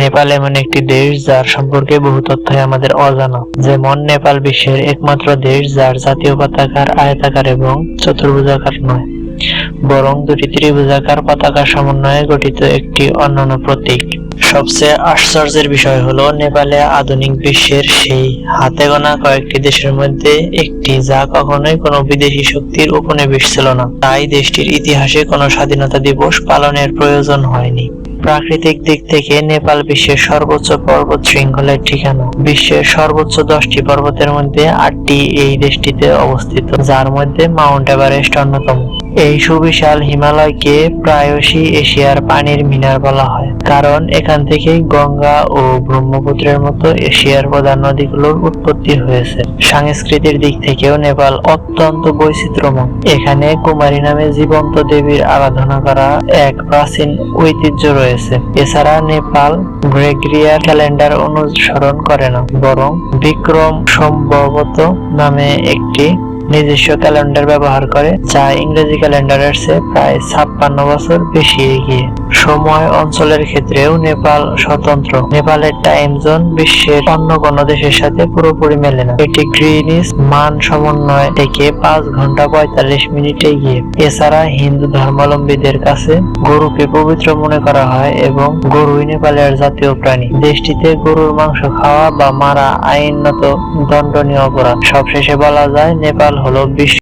নেপাল এমন একটি দেশ যার সম্পর্কে বহু তথ্যই আমাদের অজানা। যেমন, নেপাল বিশ্বের একমাত্র দেশ যার জাতীয় পতাকার আয়তাকার এবং চতুর্ভুজাকার নয়, বরং দুটি ত্রিভুজাকার পতাকার সমন্বয়ে গঠিত একটি অনন্য প্রতীক। সবচেয়ে আশ্চর্যের বিষয় হলো, নেপালে আধুনিক বিশ্বের সেই হাতে গোনা কয়েকটি দেশের মধ্যে একটি যা কখনোই কোনো বিদেশি শক্তির উপনিবেশ ছিল না। তাই দেশটির ইতিহাসে কোনো স্বাধীনতা দিবস পালনের প্রয়োজন হয়নি। প্রাকৃতিক দিক থেকে নেপাল বিশ্বের সর্বোচ্চ পর্বত শৃঙ্খলের ঠিকানা। বিশ্বের সর্বোচ্চ দশটি পর্বতের মধ্যে আটটি এই দেশটিতে অবস্থিত, যার মধ্যে মাউন্ট এভারেস্ট অন্যতম। এই সুবিশাল হিমালয়কে প্রায়শই এশিয়ার পানির মিনার বলা হয়, কারণ এখান থেকেই গঙ্গা ও ব্রহ্মপুত্রের মতো এশিয়ার প্রধান নদীগুলোর উৎপত্তি হয়েছে। সাংস্কৃতিক দিক থেকেও নেপাল অত্যন্ত বৈচিত্র্যময়। এখানে কুমারী নামে জীবন্ত দেবীর আরাধনা করা এক প্রাচীন ঐতিহ্য রয়েছে। এছাড়া নেপাল গ্রেগরিয়ার ক্যালেন্ডার অনুসরণ করে না, বরং বিক্রম সম্ভবত নামে একটি নিজস্ব ক্যালেন্ডার ব্যবহার করে, যা ইংরেজি ক্যালেন্ডারের চেয়ে প্রায় ছাপ্পান্ন বছর বেশি এগিয়ে। সময় অঞ্চলের ক্ষেত্রেও নেপাল স্বতন্ত্র। নেপালের টাইম জোন বিশ্বের অন্য কোনো দেশের সাথে পুরোপুরি মেলে না। এটি গ্রিনিস মান সমন্বয় থেকে পাঁচ ঘণ্টা পঁয়তাল্লিশ মিনিটে গিয়ে এছাড়া হিন্দু ধর্মাবলম্বীদের কাছে গরুকে পবিত্র মনে করা হয় এবং গরুই নেপালের জাতীয় প্রাণী। দেশটিতে গরুর মাংস খাওয়া বা মারা আইনত দণ্ডনীয় অপরাধ। সবশেষে বলা যায়, নেপাল হলো বিশ্ব